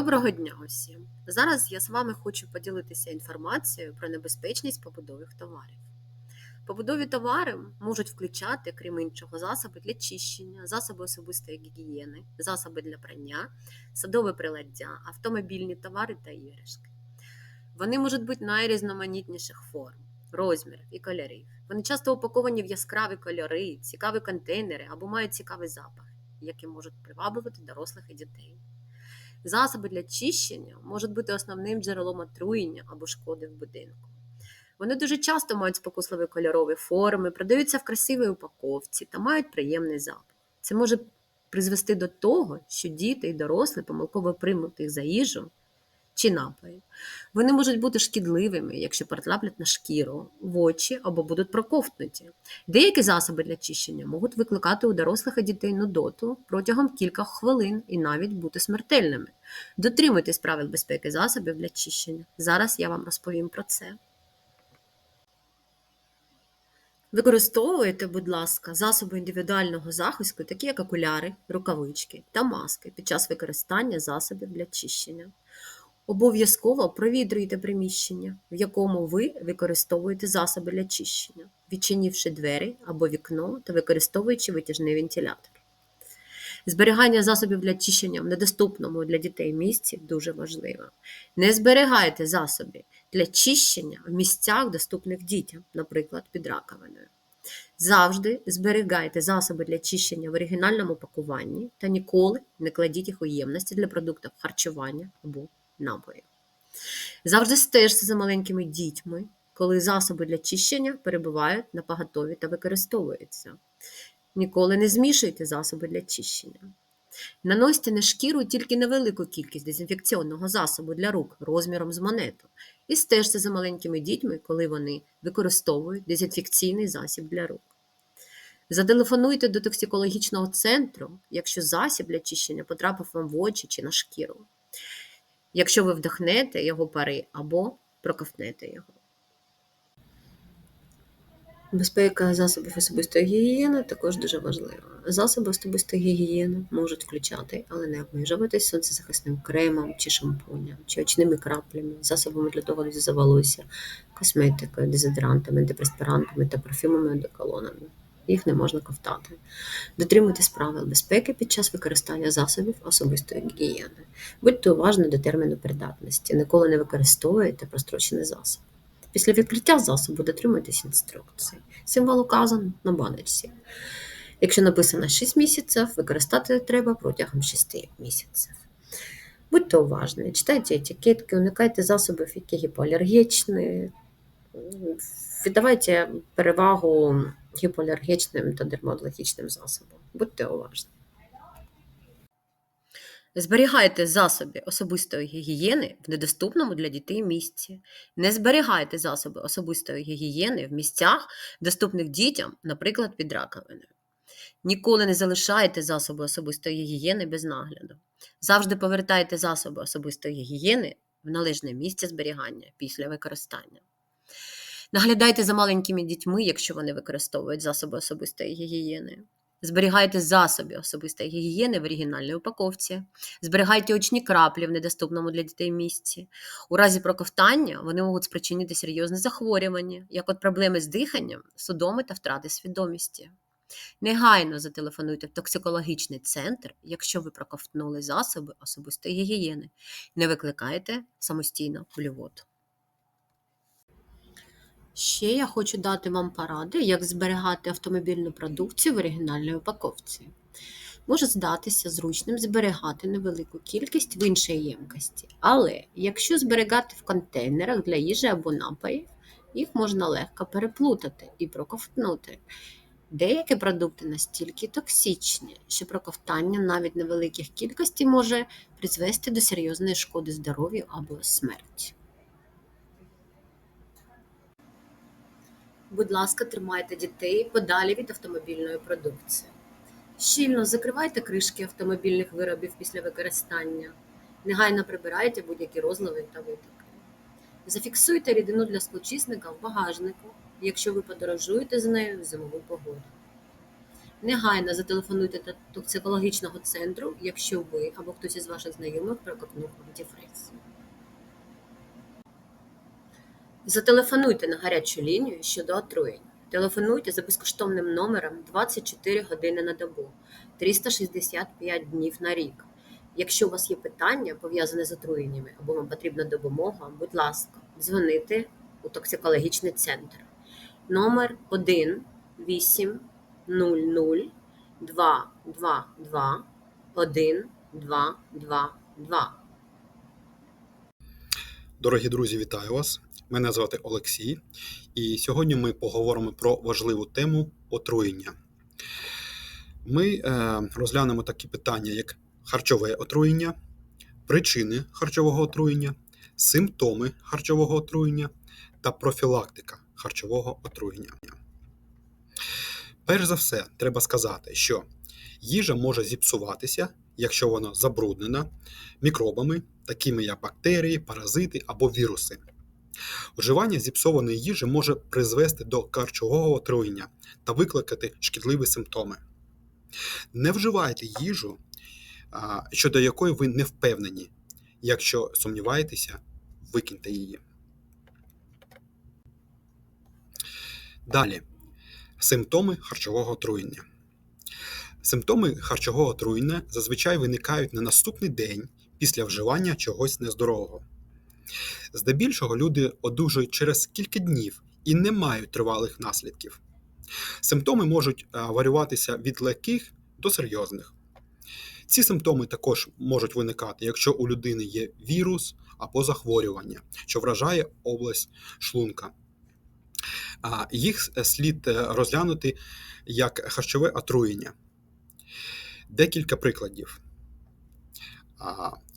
Доброго дня усім! Зараз я з вами хочу поділитися інформацією про небезпечність побутових товарів. Побутові товари можуть включати, крім іншого, засоби для чищення, засоби особистої гігієни, засоби для прання, садове приладдя, автомобільні товари та іграшки. Вони можуть бути найрізноманітніших форм, розмірів і кольорів. Вони часто упаковані в яскраві кольори, цікаві контейнери або мають цікавий запах, які можуть приваблювати дорослих і дітей. Засоби для чищення можуть бути основним джерелом отруєння або шкоди в будинку. Вони дуже часто мають спокусливі кольорові форми, продаються в красивій упаковці та мають приємний запах. Це може призвести до того, що діти і дорослі помилково приймуть їх за їжу чи напої. Вони можуть бути шкідливими, якщо потраплять на шкіру, в очі або будуть проковтнуті. Деякі засоби для чищення можуть викликати у дорослих і дітей нудоту протягом кількох хвилин і навіть бути смертельними. Дотримуйтесь правил безпеки засобів для чищення. Зараз я вам розповім про це. Використовуйте, будь ласка, засоби індивідуального захисту, такі як окуляри, рукавички та маски під час використання засобів для чищення. Обов'язково провітрюйте приміщення, в якому ви використовуєте засоби для чищення, відчинивши двері або вікно та використовуючи витяжний вентилятор. Зберігання засобів для чищення в недоступному для дітей місці дуже важливо. Не зберігайте засоби для чищення в місцях, доступних дітям, наприклад, під раковиною. Завжди зберігайте засоби для чищення в оригінальному пакуванні та ніколи не кладіть їх у ємності для продуктів харчування або напоїв. Завжди стежте за маленькими дітьми, коли засоби для чищення перебувають на поготові та використовуються. Ніколи не змішуйте засоби для чищення. Наносьте на шкіру тільки невелику кількість дезінфекційного засобу для рук розміром з монету і стежте за маленькими дітьми, коли вони використовують дезінфекційний засіб для рук. Зателефонуйте до токсикологічного центру, якщо засіб для чищення потрапив вам в очі чи на шкіру, якщо ви вдохнете його пари або проковтнете його. Безпека засобів особистої гігієни також дуже важлива. Засоби особистої гігієни можуть включати, але не обмежуватись сонцезахисним кремом чи шампунем, чи очними краплями, засобами для того за волосся, косметикою, дезодорантами, антипреспирантами та парфюмами одеколонами. Їх не можна ковтати. Дотримуйтесь правил безпеки під час використання засобів особистої гігієни. Будьте уважні до терміну придатності, ніколи не використовуйте прострочений засіб. Після відкриття засобу дотримуйтесь інструкцій. Символ указан на баночці. Якщо написано 6 місяців, використати треба протягом 6 місяців. Будьте уважні, читайте етикетки, уникайте засобів, які гіпоалергічні, віддавайте перевагу гіпоалергічним та дерматологічним засобам. Будьте уважні. Зберігайте засоби особистої гігієни в недоступному для дітей місці. Не зберігайте засоби особистої гігієни в місцях, доступних дітям, наприклад, під раковиною. Ніколи не залишайте засоби особистої гігієни без нагляду. Завжди повертайте засоби особистої гігієни в належне місце зберігання після використання. Наглядайте за маленькими дітьми, якщо вони використовують засоби особистої гігієни. Зберігайте засоби особистої гігієни в оригінальній упаковці, зберігайте очні краплі в недоступному для дітей місці. У разі проковтання вони можуть спричинити серйозне захворювання, як от проблеми з диханням, судоми та втрати свідомості. Негайно зателефонуйте в токсикологічний центр, якщо ви проковтнули засоби особистої гігієни. Не викликайте самостійно блювоту. Ще я хочу дати вам поради, як зберігати автомобільну продукцію в оригінальній упаковці. Може здатися зручним зберігати невелику кількість в іншій ємкості, але якщо зберігати в контейнерах для їжі або напоїв, їх можна легко переплутати і проковтнути. Деякі продукти настільки токсичні, що проковтання навіть невеликих кількостей може призвести до серйозної шкоди здоров'ю або смерті. Будь ласка, тримайте дітей подалі від автомобільної продукції. Щільно закривайте кришки автомобільних виробів після використання. Негайно прибирайте будь-які розливи та витоки. Зафіксуйте рідину для склочисника в багажнику, якщо ви подорожуєте з нею в зимову погоду. Негайно зателефонуйте до токсикологічного центру, якщо ви або хтось із ваших знайомих проковтнув антифриз. Зателефонуйте на гарячу лінію щодо отруєнь. Телефонуйте за безкоштовним номером 24 години на добу, 365 днів на рік. Якщо у вас є питання, пов'язані з отруєннями, або вам потрібна допомога, будь ласка, дзвоните у токсикологічний центр. Номер 1 8 0 0 2 2 2 1 2 2 2. Дорогі друзі, вітаю вас! Мене звати Олексій, і сьогодні ми поговоримо про важливу тему отруєння. Ми е, розглянемо такі питання, як харчове отруєння, причини харчового отруєння, симптоми харчового отруєння та профілактика харчового отруєння. Перш за все, треба сказати, що їжа може зіпсуватися, якщо вона забруднена мікробами, такими як бактерії, паразити або віруси. Вживання зіпсованої їжі може призвести до харчового отруєння та викликати шкідливі симптоми. Не вживайте їжу, щодо якої ви не впевнені. Якщо сумніваєтеся, викиньте її. Далі. Симптоми харчового отруєння. Симптоми харчового отруєння зазвичай виникають на наступний день після вживання чогось нездорового. Здебільшого люди одужують через кілька днів і не мають тривалих наслідків. Симптоми можуть е, варюватися від легких до серйозних. Ці симптоми також можуть виникати, якщо у людини є вірус або захворювання, що вражає область шлунка. Їх слід е, розглянути як харчове отруєння. Декілька прикладів: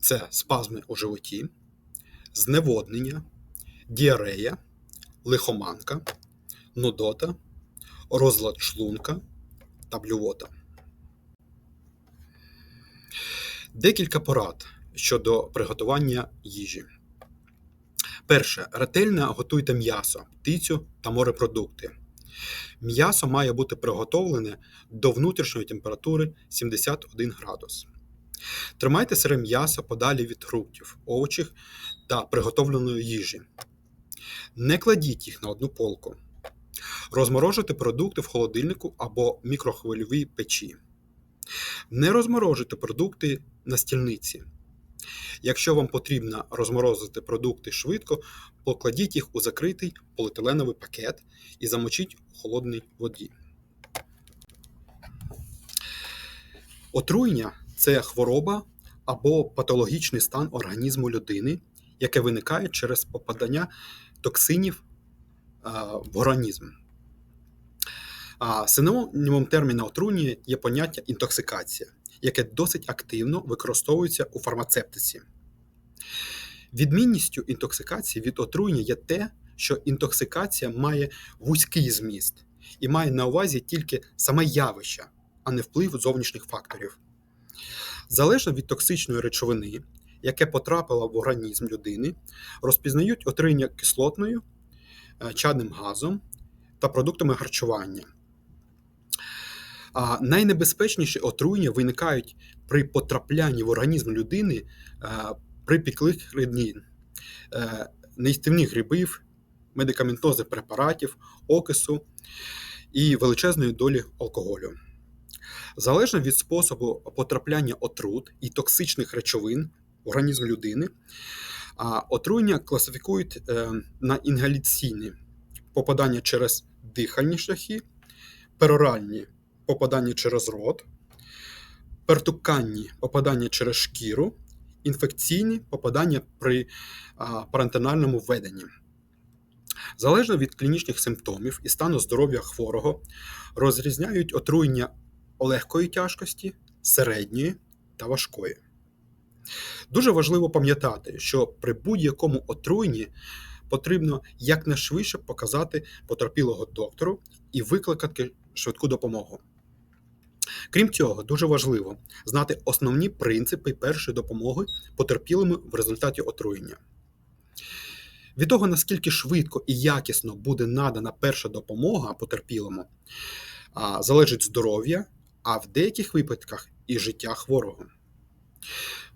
це спазми у животі, зневоднення, діарея, лихоманка, нудота, розлад шлунка та блювота. Декілька порад щодо приготування їжі. Перше. Ретельно готуйте м'ясо, птицю та морепродукти. М'ясо має бути приготовлене до внутрішньої температури 71 градус. Тримайте сире м'ясо подалі від фруктів, овочів та приготовленої їжі. Не кладіть їх на одну полку. Розморожуйте продукти в холодильнику або мікрохвильовій печі. Не розморожуйте продукти на стільниці. Якщо вам потрібно розморозити продукти швидко, покладіть їх у закритий поліетиленовий пакет і замочіть у холодній воді. Отруєння це хвороба або патологічний стан організму людини, яке виникає через попадання токсинів в організм. Синонімом терміна отруєння є поняття інтоксикація, яке досить активно використовується у фармацевтиці. Відмінністю інтоксикації від отруєння є те, що інтоксикація має вузький зміст і має на увазі тільки саме явище, а не вплив зовнішніх факторів. Залежно від токсичної речовини, яке потрапило в організм людини, розпізнають отруєння кислотною, е, чадним газом та продуктами харчування. А найнебезпечніші отруєння виникають при потраплянні в організм людини е, припіклих ріднин, е, неїстівних грибів, медикаментозних препаратів, окису і величезної долі алкоголю. Залежно від способу потрапляння отрут і токсичних речовин в організм людини, отруєння класифікують е, на інгаляційні попадання через дихальні шляхи, пероральні попадання через рот, пертуканні попадання через шкіру, інфекційні попадання при парентенальному введенні. Залежно від клінічних симптомів і стану здоров'я хворого, розрізняють отруєння легкої тяжкості, середньої та важкої. Дуже важливо пам'ятати, що при будь-якому отруєнні потрібно якнайшвидше показати потерпілого доктору і викликати швидку допомогу. Крім цього, дуже важливо знати основні принципи першої допомоги потерпілими в результаті отруєння. Від того, наскільки швидко і якісно буде надана перша допомога потерпілому, залежить здоров'я, а в деяких випадках і життя хворого.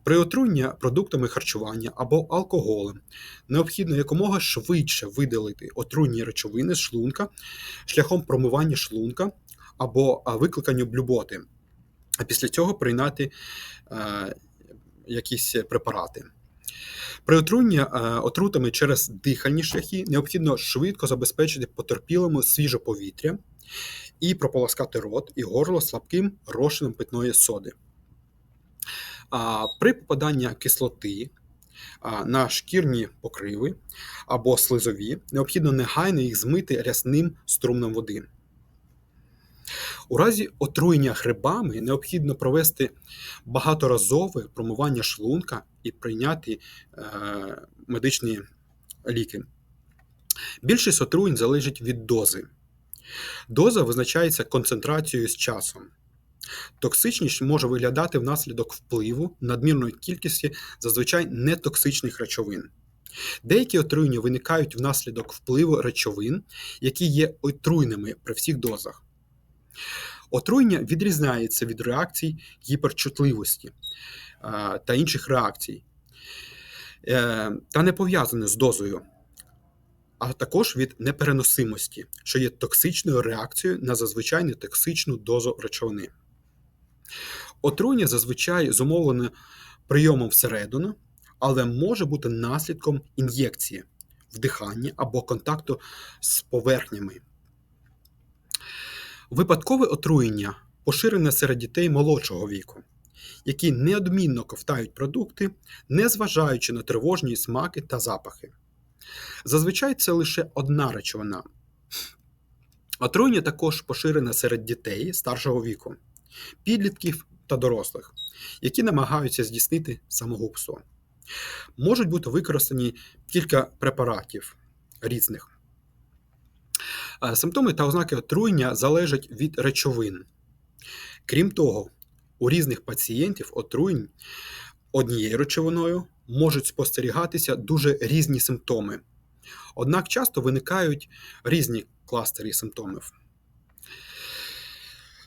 При отруєнні продуктами харчування або алкоголем необхідно якомога швидше видалити отруйні речовини з шлунка шляхом промивання шлунка або а, викликанню блюботи, а після цього прийняти е, якісь препарати. При отруєнні е, отрутами через дихальні шляхи необхідно швидко забезпечити потерпілому свіже повітря і прополоскати рот і горло слабким розчином питної соди. А при попаданні кислоти на шкірні покриви або слизові необхідно негайно їх змити рясним струмном води. У разі отруєння грибами необхідно провести багаторазове промивання шлунка і прийняти е, медичні ліки. Більшість отруєнь залежить від дози. Доза визначається концентрацією з часом. Токсичність може виглядати внаслідок впливу надмірної кількості зазвичай нетоксичних речовин. Деякі отруєння виникають внаслідок впливу речовин, які є отруйними при всіх дозах. Отруєння відрізняється від реакцій гіперчутливості е, та інших реакцій, е, та не пов'язане з дозою, а також від непереносимості, що є токсичною реакцією на зазвичай нетоксичну дозу речовини. Отруєння зазвичай зумовлене прийомом всередину, але може бути наслідком ін'єкції, вдихання або контакту з поверхнями. Випадкове отруєння поширене серед дітей молодшого віку, які неодмінно ковтають продукти, незважаючи на тривожні смаки та запахи. Зазвичай це лише одна речовина. Отруєння також поширене серед дітей старшого віку, підлітків та дорослих, які намагаються здійснити самогубство. Можуть бути використані кілька препаратів різних. Е, Симптоми та ознаки отруєння залежать від речовин. Крім того, у різних пацієнтів отруєнь однією речовиною можуть спостерігатися дуже різні симптоми. Однак часто виникають різні кластери симптомів.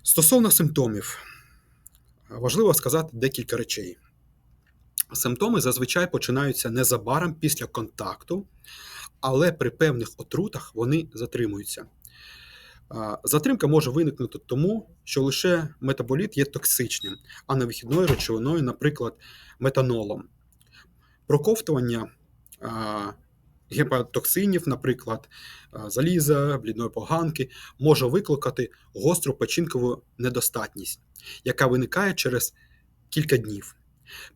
Стосовно симптомів, важливо сказати декілька речей. Симптоми зазвичай починаються незабаром після контакту, але при певних отрутах вони затримуються. Затримка може виникнути тому, що лише метаболіт є токсичним, а не вихідною речовиною, наприклад, метанолом. Проковтування гепатоксинів, наприклад, заліза, блідної поганки, може викликати гостру печінкову недостатність, яка виникає через кілька днів.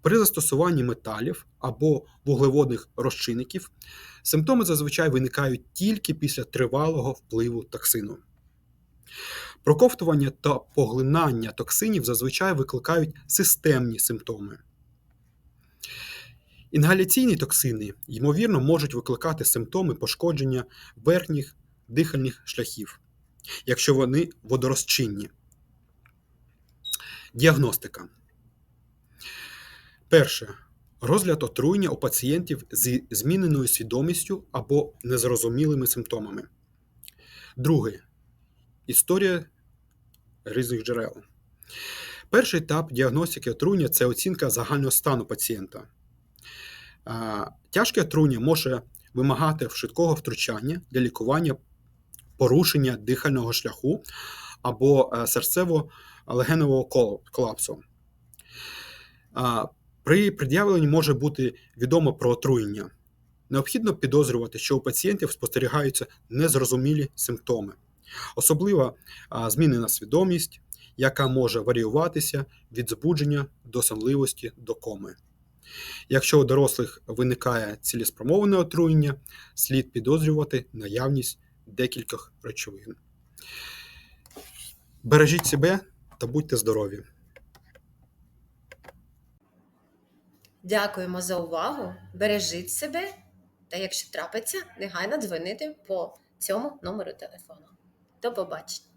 При застосуванні металів або вуглеводних розчинників симптоми зазвичай виникають тільки після тривалого впливу токсину. Проковтування та поглинання токсинів зазвичай викликають системні симптоми. Інгаляційні токсини, ймовірно, можуть викликати симптоми пошкодження верхніх дихальних шляхів, якщо вони водорозчинні. Діагностика. Перше. Розгляд отруєння у пацієнтів зі зміненою свідомістю або незрозумілими симптомами. Друге. Історія різних джерел. Перший етап діагностики отруєння це оцінка загального стану пацієнта. Тяжке отруєння може вимагати швидкого втручання для лікування порушення дихального шляху або е, серцево-легеневого колапсу. При пред'явленні може бути відомо про отруєння. Необхідно підозрювати, що у пацієнтів спостерігаються незрозумілі симптоми, особливо змінена свідомість, яка може варіюватися від збудження до сонливості до коми. Якщо у дорослих виникає цілеспромоване отруєння, слід підозрювати наявність декількох речовин. Бережіть себе та будьте здорові! Дякуємо за увагу. Бережіть себе. Та якщо трапиться, негайно дзвонити по цьому номеру телефону. До побачення.